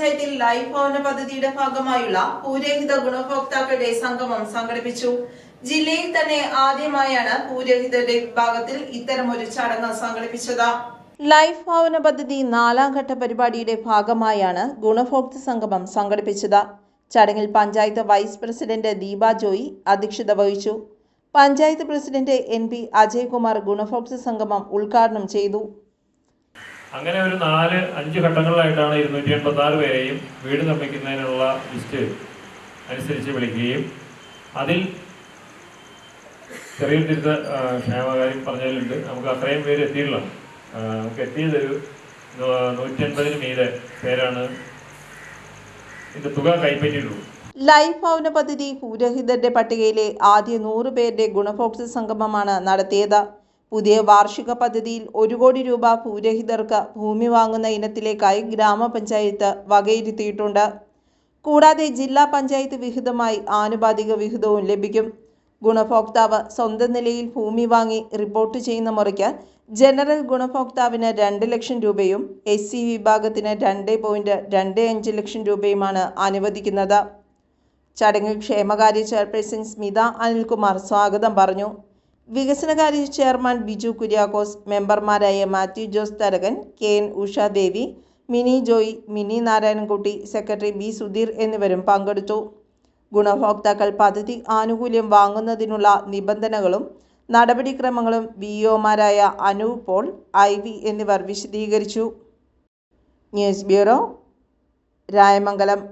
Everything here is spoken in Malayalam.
പഞ്ചായത്തിൽ ലൈഫ് ഭവന പദ്ധതിയുടെ ഭാഗമായുള്ള പൂരഹിത ഗുണഭോക്താക്കളുടെ സംഗമം സംഘടിപ്പിച്ചു. ജില്ലയിൽ തന്നെ ആദ്യമായാണ് പൂരഹിതരുടെ വിഭാഗത്തിൽ ഇത്തരമൊരു ചടങ്ങ് സംഘടിപ്പിച്ചത്. ലൈഫ് ഭവന പദ്ധതി നാലാം ഘട്ട പരിപാടിയുടെ ഭാഗമായാണ് ഗുണഭോക്തൃ സംഗമം സംഘടിപ്പിച്ചത്. ചടങ്ങിൽ പഞ്ചായത്ത് വൈസ് പ്രസിഡന്റ് ദീപ ജോയി അധ്യക്ഷത വഹിച്ചു. Panchayat president N P Ajaykumar ഗുണഭോക്തൃ സംഗമം ഉദ്ഘാടനം ചെയ്തു. അങ്ങനെ ഒരു നാല് അഞ്ച് ഘട്ടങ്ങളിലായിട്ടാണ് ഇരുന്നൂറ്റി എൺപത്തി ആറ് പേരെയും വീട് നിർമ്മിക്കുന്നതിനുള്ള ലിസ്റ്റ് അനുസരിച്ച് വിളിക്കുകയും അതിൽ ചെറിയ തിരുത്ത ക്ഷേമകാര്യം പറഞ്ഞതിലുണ്ട്. നമുക്ക് അത്രയും പേര് എത്തിയിട്ടില്ല. നമുക്ക് എത്തിയതൊരു നൂറ്റി അൻപതിന് മീതെ പേരാണ് ഇതിന്റെ തുക കൈപ്പറ്റിയിട്ടുള്ളൂ. ലൈഫ് ഭവന പദ്ധതി ഭൂരഹിതരുടെ പട്ടികയിലെ ആദ്യ നൂറ് പേരുടെ ഗുണഭോക്തൃ സംഗമമാണ് നടത്തിയത്. പുതിയ വാർഷിക പദ്ധതിയിൽ ഒരു കോടി രൂപ ഭൂരഹിതർക്ക് ഭൂമി വാങ്ങുന്ന ഇനത്തിലേക്കായി ഗ്രാമപഞ്ചായത്ത് വകയിരുത്തിയിട്ടുണ്ട്. കൂടാതെ ജില്ലാ പഞ്ചായത്ത് വിഹിതമായി ആനുപാതിക വിഹിതവും ലഭിക്കും. ഗുണഭോക്താവ് സ്വന്തം നിലയിൽ ഭൂമി വാങ്ങി റിപ്പോർട്ട് ചെയ്യുന്ന മുറയ്ക്ക് ജനറൽ ഗുണഭോക്താവിന് രണ്ട് ലക്ഷം രൂപയും എസ് സി വിഭാഗത്തിന് രണ്ട് പോയിന്റ് രണ്ട് അഞ്ച് ലക്ഷം രൂപയുമാണ് അനുവദിക്കുന്നത്. ചടങ്ങിൽ ക്ഷേമകാര്യ ചെയർപേഴ്സൺ സ്മിത അനിൽകുമാർ സ്വാഗതം പറഞ്ഞു. വികസനകാര്യ ചെയർമാൻ ബിജു കുര്യാക്കോസ് മെമ്പർമാരായ Mathew Jose Tharakan K N Ushadevi Mini Joy Mini Narayanankutty secretary B Sudheer എന്നിവരും പങ്കെടുത്തു. ഗുണഭോക്താക്കൾ പദ്ധതി ആനുകൂല്യം വാങ്ങുന്നതിനുള്ള നിബന്ധനകളും നടപടിക്രമങ്ങളും വി ഒമാരായ അനു പോൾ ഐ വി എന്നിവർ വിശദീകരിച്ചു. News bureau Rayamangalam.